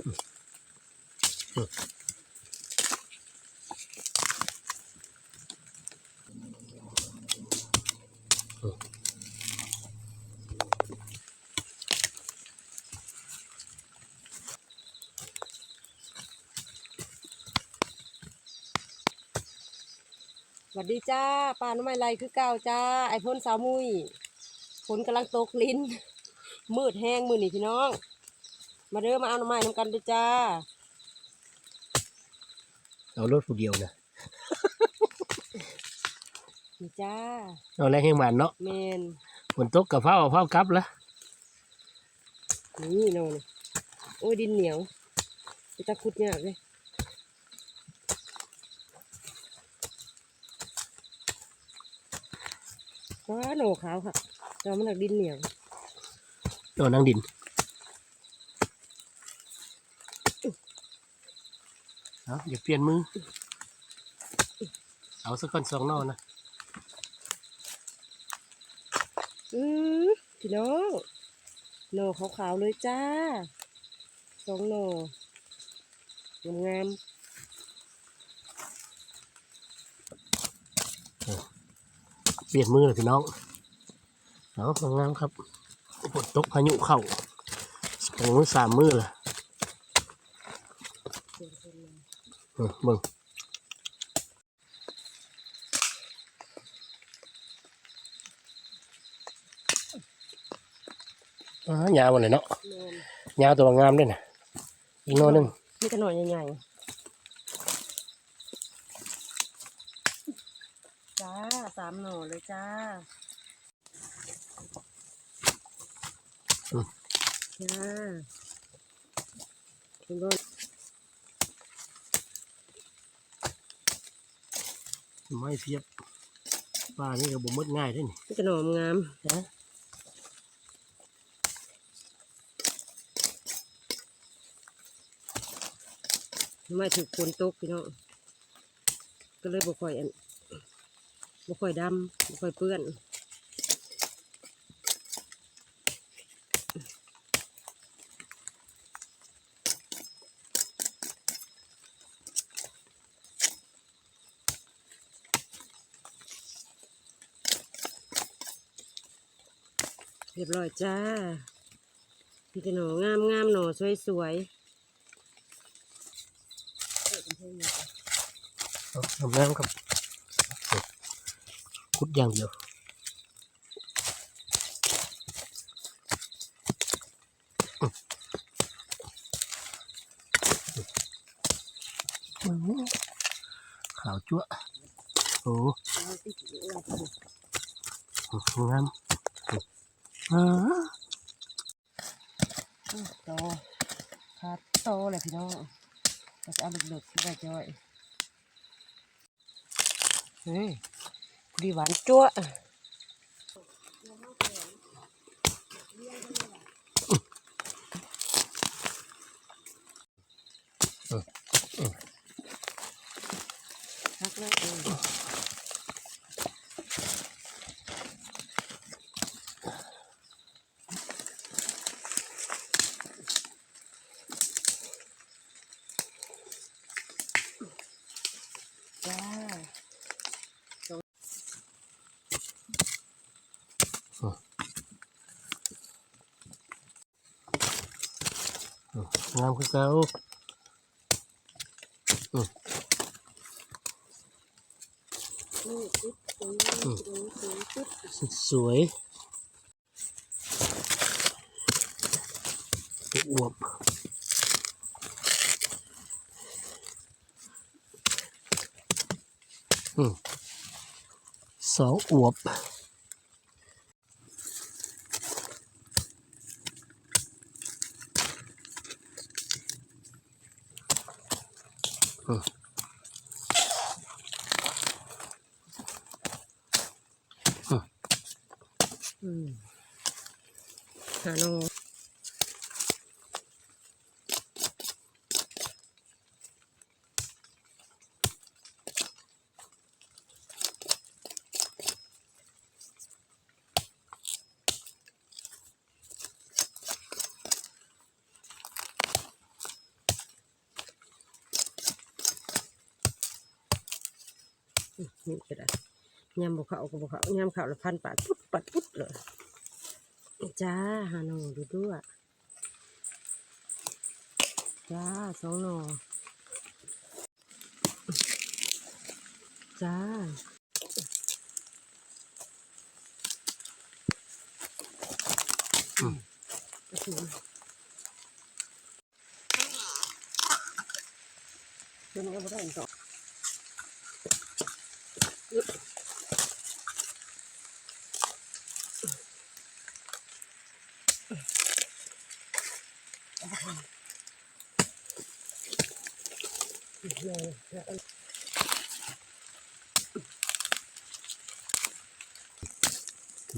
สวัสดีจ้าป้าน้ำไม้ไรคือเก่าจ้า ไอพ่นสาวมุยฝนกำลังตกลิ้น มืดแห้งมือนี่พี่น้อง มาเด้อมาเอาหน้ำไม้น้ำกันเด้วยจ้า เอารถผู้เดียวนะนี่จ้าเอาแรงให้มันเนาะเมนฝนตกกับเผาเอาเผากลับละนี่โน่นโอ้ยดินเหนียวไปตะคุดเนี่ยากเลยว้าโหนขาวค่ะแต่ว่ามันหนักดินเหนียวเอานั่งดิน เอาอย่าเปลี่ยนมือ เอาสักคนสองนอนะอือพี่น้องโหนขาวๆเลยจ้าสองโหนงามเปลี่ยนมือเลยพี่น้องเอางามครับฝนตกพายุเข้าสองมือสามมือเลยๆเปลี่ยนคนมา เออเบิ่งอ่ายาวหมดเลยเนาะแม่นยาวตัวงามด้วยนะอีกโน่นหนึงนี่ก็หน่อยใหญ่ๆ จ้าสามหน่อเลยจ้าจ้าคุณก็ ไม่เพียบป้านี่ก็บ่หมดง่ายเด้นี่นี่ก็หน่องามนะไม่ถูกฝนตกพี่น้องก็เลยบ่ค่อยอันบ่ค่อยดำบ่ค่อยเปื้อน รียบร้อยจ้าพี่จะหน่องามงามหน่อสวยสวยทำน้ำครับคุดอย่างเดียวอื้อหือขาวจั๊วโอ้งาม อ่าโตขาดโตเลยพี่น้องเราจะเอาลึกๆที่ใบจ้อยเฮ้ยดีหวานจั่วพักเลย งามคือเก่านี่ปึ๊บตรงนี้ตรงนี้ตรงนี้ปึ๊บสวยอวบอืมสองอวบ อืมหาน้อง นี่ก็ได้ ยำบกเขาก็บกเขายำเขาละพันปาดปุ๊ดปัดปุ๊ดเลยจ้าฮาโนดูด้วยจ้าสองหนอจ้าเดี๋ยวนี้ก็ไม่ได้อีกต่อ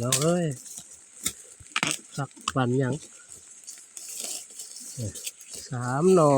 น้อเอ้ยสักปันยังสามหนอ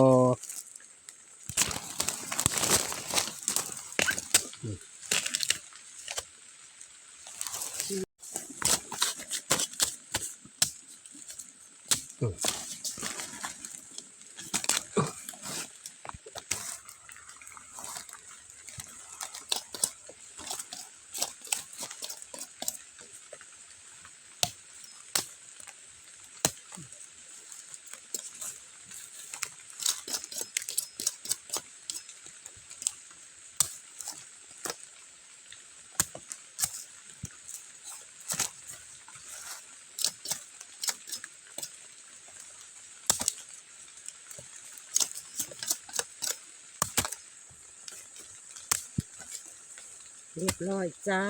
รียบร้อยจ้า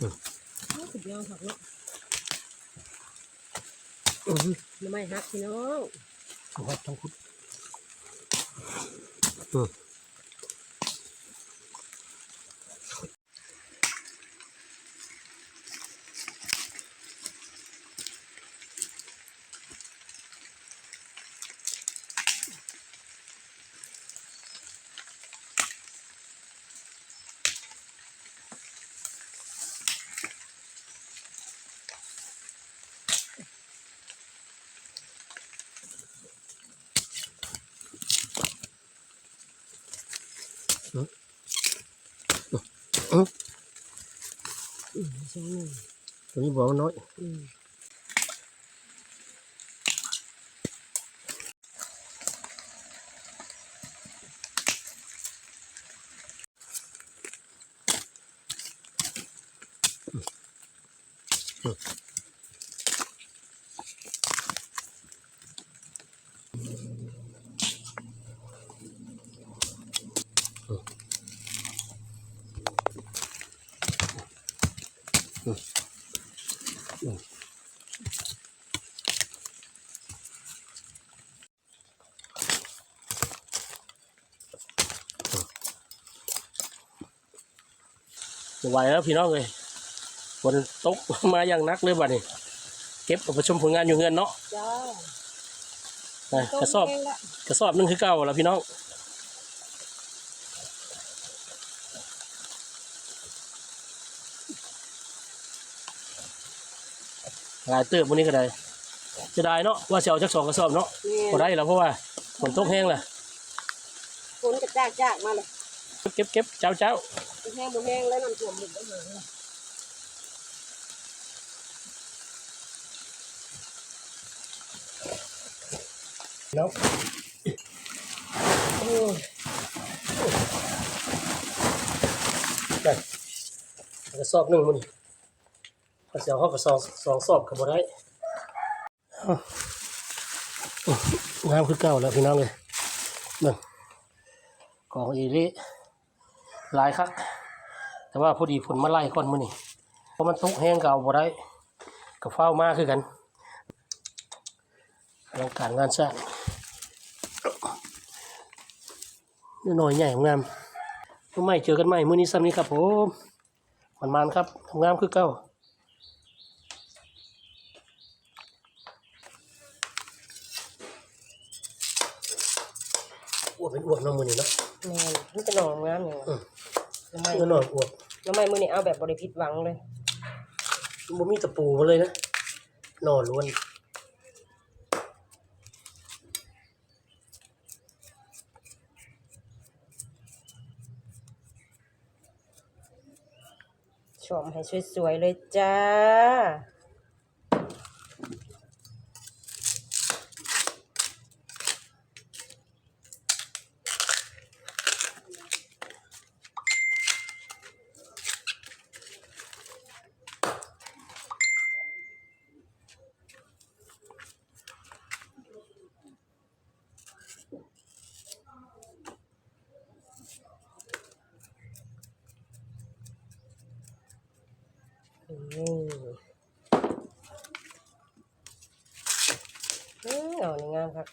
สุดยอดผักเนาะอื้อหือน้ำไม่ฮักพี่น้องเอาไว้ต้องคุดอืม อืมสองหนึ่ง ตัวนี้บอกว่าน้อยอืม จะไหวแล้วพี่น้องเลยฝนตกมาอย่างนักเลยบัดนี้ เก็บเอาไปชมผลงานอยู่เงินเนาะจ้ากระสอบต้มแห้งละกระสอบนึงคือเก่าแล้วพี่น้อง หลายเติบวันนี้ก็ได้จะได้เนาะว่าจะเอาจักสองกระสอบเนาะแม่พอได้แล้วเพราะว่าฝนตกแห้งแหละฝนกระจากจากมาเลยเก็บเก็บเจ้าเจ้าแห้งบ่แห้งแล้วน้ำท่วมหมดเลยเนาะโอ้ยได้กระสอบหนึ่งมันกระ เสียวเขากระสอบสองสอบกับบ่ได้อางามคือเก่าแล้วพี่น้องเลยนั่นกองอีเละหลายคัก แต่ว่าพอดีฝนมาไล่ก่อนมือนี้เพราะมันตกแห้งเก็เอาบ่ได้ก็เฝ้ามากคือกันลังการงานสร้างนี่หน่อยใหญ่งามไม่เจอกันใหม่มื้อนี้ซ้ำนี้ครับผมมันมันครับงามคือเก่า วนเป็นอ้วนเนาะมื้อนี้เนาะแม่นมันจะหน่องามอย่างอืมน้ำไม้เออหน่อยอ้วนน้ำไม้มือนี่เอาแบบบริพิดหวังเลยบ่มีตะปูมาเลยนะหน่อล้วนชมให้สวยๆเลยจ้า อืมอืม เออนี่งามครับ